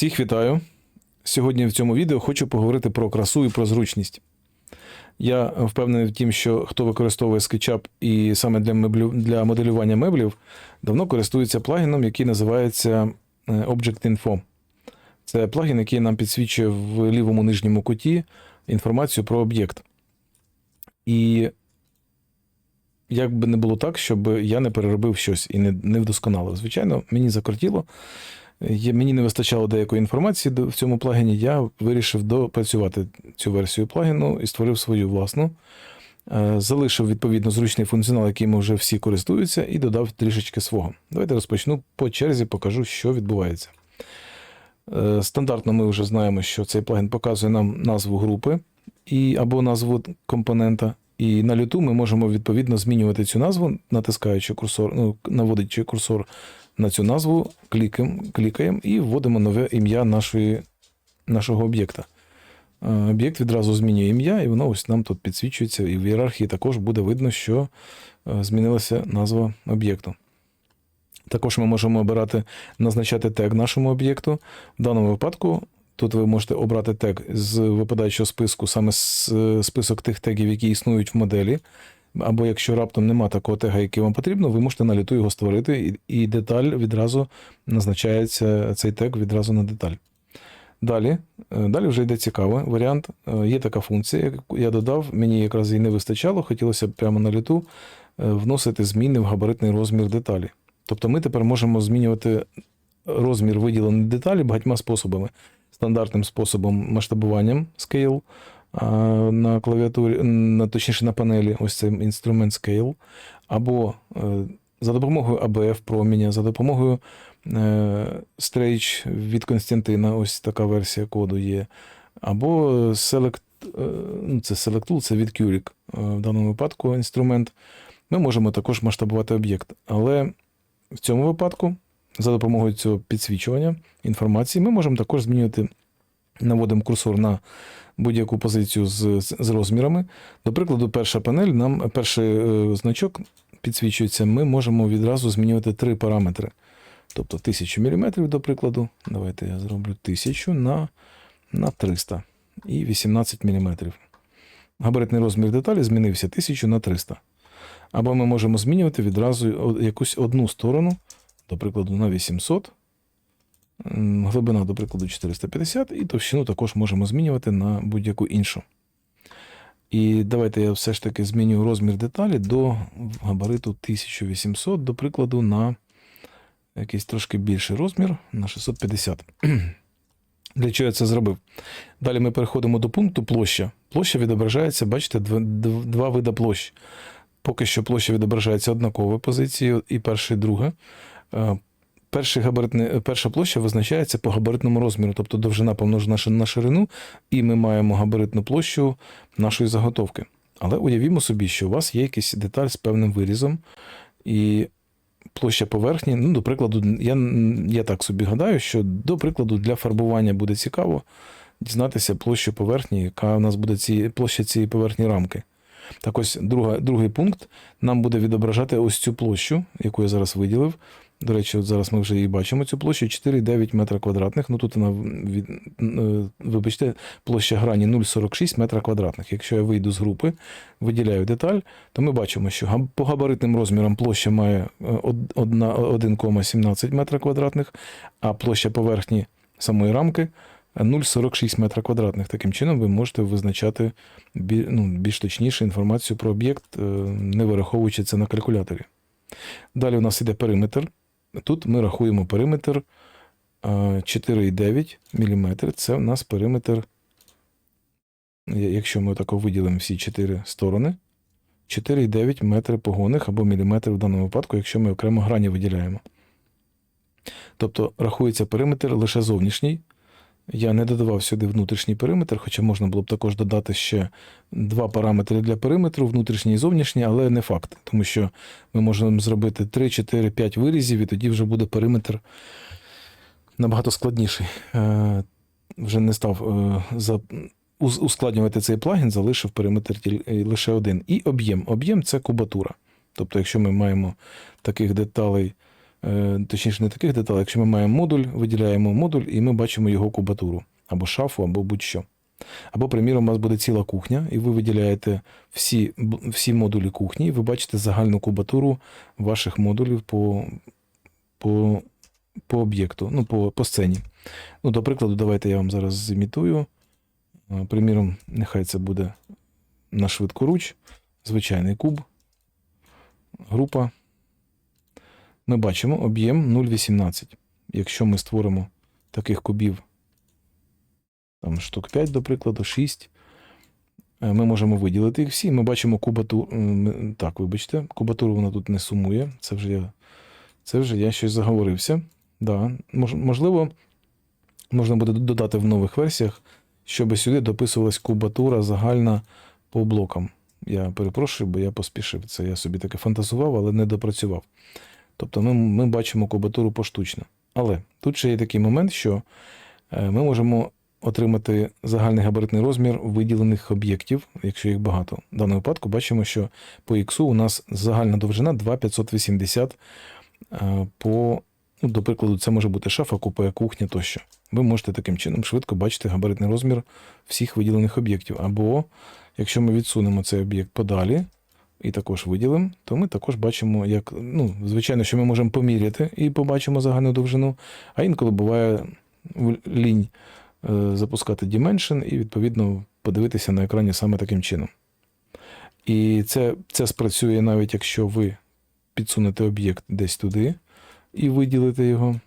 Всіх вітаю. Сьогодні в цьому відео хочу поговорити про красу і про зручність. Я впевнений в тім, що хто використовує SketchUp і саме для, меблю, для моделювання меблів, давно користується плагіном, який називається е, Object Info. Це плагін, який нам підсвічує в лівому нижньому куті інформацію про об'єкт. І як би не було так, щоб я не переробив щось і не, не вдосконалив. Звичайно, мені закортіло. Мені не вистачало деякої інформації в цьому плагіні. Я вирішив допрацювати цю версію плагіну і створив свою власну. Е, Залишив відповідно зручний функціонал, яким вже всі користуються, і додав трішечки свого. Давайте розпочну по черзі, покажу, що відбувається. Е, Стандартно ми вже знаємо, що цей плагін показує нам назву групи і, або назву компонента. І на люту ми можемо відповідно змінювати цю назву, натискаючи курсор, ну, наводячи курсор на цю назву, клікаємо, клікаємо і вводимо нове ім'я нашої, нашого об'єкта. Е, Об'єкт відразу змінює ім'я, і воно ось нам тут підсвічується, і в ієрархії також буде видно, що е, змінилася назва об'єкту. Також ми можемо обирати, назначати тег нашому об'єкту. В даному випадку тут ви можете обрати тег з випадаючого списку, саме з- список тих тегів, які існують в моделі. Або якщо раптом нема такого тега, який вам потрібно, ви можете на літу його створити, і, деталь відразу назначається цей тег відразу на деталь. Далі, е, далі вже йде цікавий варіант. Е, Є така функція, яку я додав, мені якраз її не вистачало, хотілося б прямо на літу е, вносити зміни в габаритний розмір деталі. Тобто ми тепер можемо змінювати розмір виділеної деталі багатьма способами. Стандартним способом масштабуванням Scale на клавіатурі, на, точніше на панелі, ось цей інструмент Scale, або е, за допомогою ABF проміння, за допомогою е, Stretch від Константина, ось така версія коду є. Або Select, е, ну, це Select Tool, це від Cuриc, е, в даному випадку інструмент. Ми можемо також масштабувати об'єкт. Але в цьому випадку, за допомогою цього підсвічування інформації, ми можемо також змінювати, наводимо курсор на будь-яку позицію з, з, розмірами. До прикладу, перша панель, нам перший е, значок підсвічується, ми можемо відразу змінювати три параметри. Тобто 1000 мм, до прикладу. Давайте я зроблю 1000 на, на 300 і 18 мм. Габаритний розмір деталі змінився 1000 на 300. Або ми можемо змінювати відразу якусь одну сторону, до прикладу, на 800, м, глибина, до прикладу, 450, і товщину також можемо змінювати на будь-яку іншу. І давайте я все ж таки зміню розмір деталі до габариту 1800, до прикладу, на якийсь трошки більший розмір, на 650. Для чого я це зробив? Далі ми переходимо до пункту площа. Площа відображається, бачите, дв- дв- два вида площ. Поки що площа відображається однаковою позицією, і перша, і друга. Перший габаритний, е, перша площа визначається по габаритному розміру, тобто довжина помножена на ширину, і ми маємо габаритну площу нашої заготовки. Але уявімо собі, що у вас є якась деталь з певним вирізом, і площа поверхні, ну, до прикладу, я, я так собі гадаю, що до прикладу для фарбування буде цікаво дізнатися площу поверхні, яка у нас буде ці, площа цієї поверхні рамки. Так ось друга, другий пункт нам буде відображати ось цю площу, яку я зараз виділив. До речі, от зараз ми вже її бачимо, цю площу 4,9 метра квадратних. Ну тут вона від, е, вибачте, площа грані 0,46 метра квадратних. Якщо я вийду з групи, виділяю деталь, то ми бачимо, що по габаритним розмірам площа має е, од- одна- 1,17 метра квадратних, а площа поверхні самої рамки 0,46 метра квадратних. Таким чином ви можете визначати ну, більш точніше інформацію про об'єкт, е, не вираховуючи це на калькуляторі. Далі у нас іде периметр. Тут ми рахуємо периметр е, 4,9 мм. Це у нас периметр, якщо ми тако виділимо всі чотири сторони, 4,9 метри погонних або міліметр в даному випадку, якщо ми окремо грані виділяємо. Тобто рахується периметр лише зовнішній. Я не додавав сюди внутрішній периметр, хоча можна було б також додати ще два параметри для периметру, внутрішній і зовнішній, але не факт, тому що ми можемо зробити 3, 4, 5 вирізів, і тоді вже буде периметр набагато складніший. Е, Вже не став е, ускладнювати цей плагін, залишив периметр е, лише один. І об'єм. Об'єм це кубатура. Тобто, якщо ми маємо таких деталей точніше, не таких деталей. Якщо ми маємо модуль, виділяємо модуль і ми бачимо його кубатуру, або шафу, або будь-що. Або, приміром, у вас буде ціла кухня, і ви виділяєте всі, всі модулі кухні, і ви бачите загальну кубатуру ваших модулів по, по, по об'єкту, ну, по, по сцені. Ну, до прикладу, давайте я вам зараз зімітую. Е, Приміром, нехай це буде на швидкоруч, звичайний куб, група. Ми бачимо об'єм 0,18. Якщо ми створимо таких кубів, там штук 5, до прикладу, 6, е, ми можемо виділити їх всі. Ми бачимо кубатуру. Так, вибачте, кубатуру вона тут не сумує. Це вже я, це вже я щось заговорився. Да. Мож, можливо, можна буде додати в нових версіях, щоб сюди дописувалась кубатура загальна по блокам. Я перепрошую, бо я поспішив. Це я собі таке фантазував, але не допрацював. Тобто ми, ми бачимо кубатуру поштучно. Але тут ще є такий момент, що е, ми можемо отримати загальний габаритний розмір виділених об'єктів, якщо їх багато. В даному випадку бачимо, що по X у нас загальна довжина 2,580 е, по, ну, до прикладу, це може бути шафа, купе, кухня тощо. Ви можете таким чином швидко бачити габаритний розмір всіх виділених об'єктів. Або, якщо ми відсунемо цей об'єкт подалі, і також виділимо, то ми також бачимо, як, ну, звичайно, що ми можемо поміряти і побачимо загальну довжину, а інколи буває лінь е, запускати Dimension і, відповідно, подивитися на екрані саме таким чином. І це, це спрацює навіть якщо ви підсунете об'єкт десь туди і виділите його,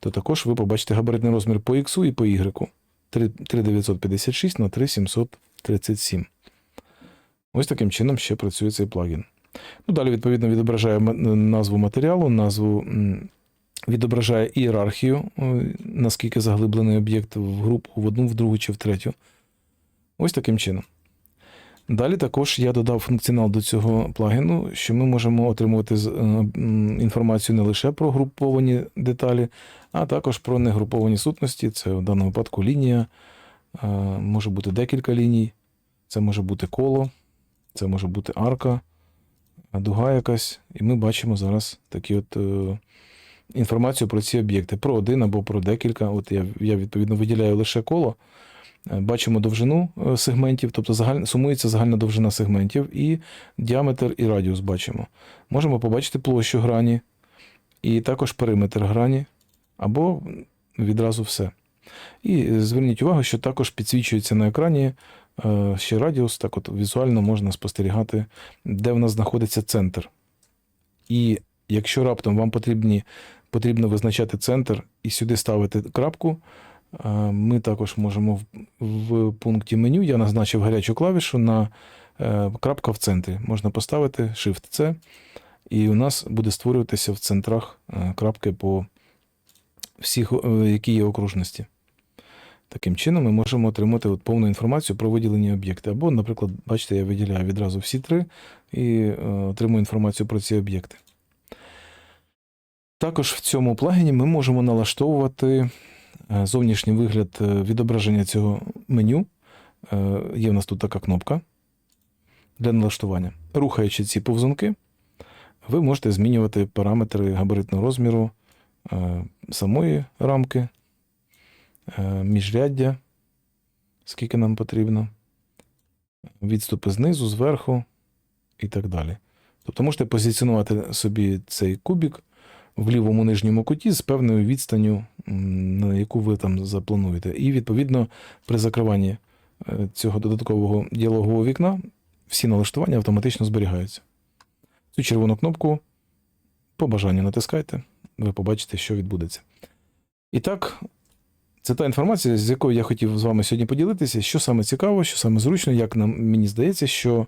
то також ви побачите габаритний розмір по X і по Y. 3956 на 3737. Ось таким чином ще працює цей плагін. Ну, далі, відповідно, відображає назву матеріалу, назву відображає ієрархію, е, наскільки заглиблений об'єкт в групу, в одну, в другу чи в третю. Ось таким чином. Далі також я додав функціонал до цього плагіну, що ми можемо отримувати е, інформацію не лише про груповані деталі, а також про негруповані сутності. Це в даному випадку лінія, е, може бути декілька ліній, це може бути коло, це може бути арка, дуга якась. І ми бачимо зараз такі от е, інформацію про ці об'єкти, про один або про декілька. От я, я відповідно виділяю лише коло. Е, Бачимо довжину е, сегментів, тобто загаль... сумується загальна довжина сегментів, і діаметр і радіус бачимо. Можемо побачити площу грані, і також периметр грані, або відразу все. І е, зверніть увагу, що також підсвічується на екрані ще радіус, так от візуально можна спостерігати, де в нас знаходиться центр. І якщо раптом вам потрібні, потрібно визначати центр і сюди ставити крапку, е, ми також можемо в, пункті меню, я назначив гарячу клавішу на е, крапка в центрі. Можна поставити Shift-C, і у нас буде створюватися в центрах е, крапки по всіх, е, які є окружності. Таким чином, ми можемо отримати от повну інформацію про виділені об'єкти. Або, наприклад, бачите, я виділяю відразу всі три і е, отримую інформацію про ці об'єкти. Також в цьому плагіні ми можемо налаштовувати е, зовнішній вигляд е, відображення цього меню. Є в нас тут така кнопка для налаштування. Рухаючи ці повзунки, ви можете змінювати параметри габаритного розміру самої рамки, міжряддя, скільки нам потрібно, відступи знизу, зверху і так далі. Тобто можете позиціонувати собі цей кубік в лівому нижньому куті з певною відстанню, на яку ви там заплануєте. І, відповідно, при закриванні е, цього додаткового діалогового вікна всі налаштування автоматично зберігаються. Цю червону кнопку по бажанню натискайте, ви побачите, що відбудеться. І так, це та інформація, з якою я хотів з вами сьогодні поділитися, що саме цікаво, що саме зручно, як нам мені здається, що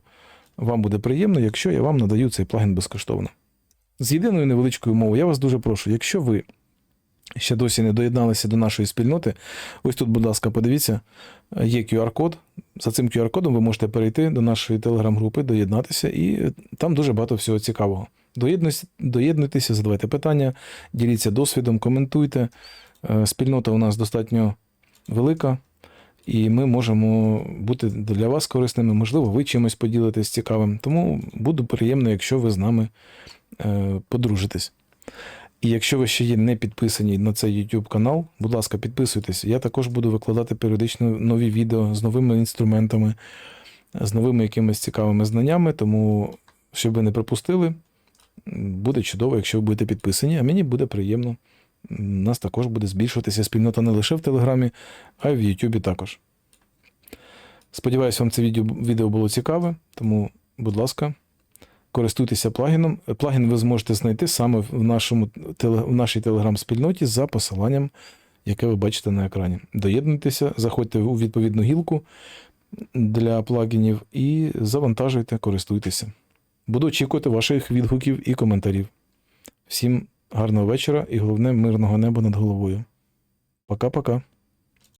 вам буде приємно, якщо я вам надаю цей плагін безкоштовно. З єдиною невеличкою мовою, я вас дуже прошу, якщо ви ще досі не доєдналися до нашої спільноти, ось тут, будь ласка, подивіться, є QR-код. За цим QR-кодом ви можете перейти до нашої телеграм-групи, доєднатися, і там дуже багато всього цікавого. Доєднуйтеся, задавайте питання, діліться досвідом, коментуйте. Е, Спільнота у нас достатньо велика, і ми можемо бути для вас корисними. Можливо, ви чимось поділитесь цікавим. Тому буду приємно, якщо ви з нами е, подружитесь. І якщо ви ще є не підписані на цей YouTube канал, будь ласка, підписуйтесь. Я також буду викладати періодично нові відео з новими інструментами, з новими якимись цікавими знаннями. Тому, щоб ви не пропустили, буде чудово, якщо ви будете підписані, а мені буде приємно. У нас також буде збільшуватися спільнота не лише в Телеграмі, а й в Ютубі також. Сподіваюсь, вам це відео, було цікаве, тому, будь ласка, користуйтеся плагіном. Плагін ви зможете знайти саме в, нашому, в нашій телеграм-спільноті за посиланням, яке ви бачите на екрані. Доєднуйтеся, заходьте у відповідну гілку для плагінів і завантажуйте, користуйтеся. Буду очікувати ваших відгуків і коментарів. Всім гарного вечора і головне мирного неба над головою. Пока-пока.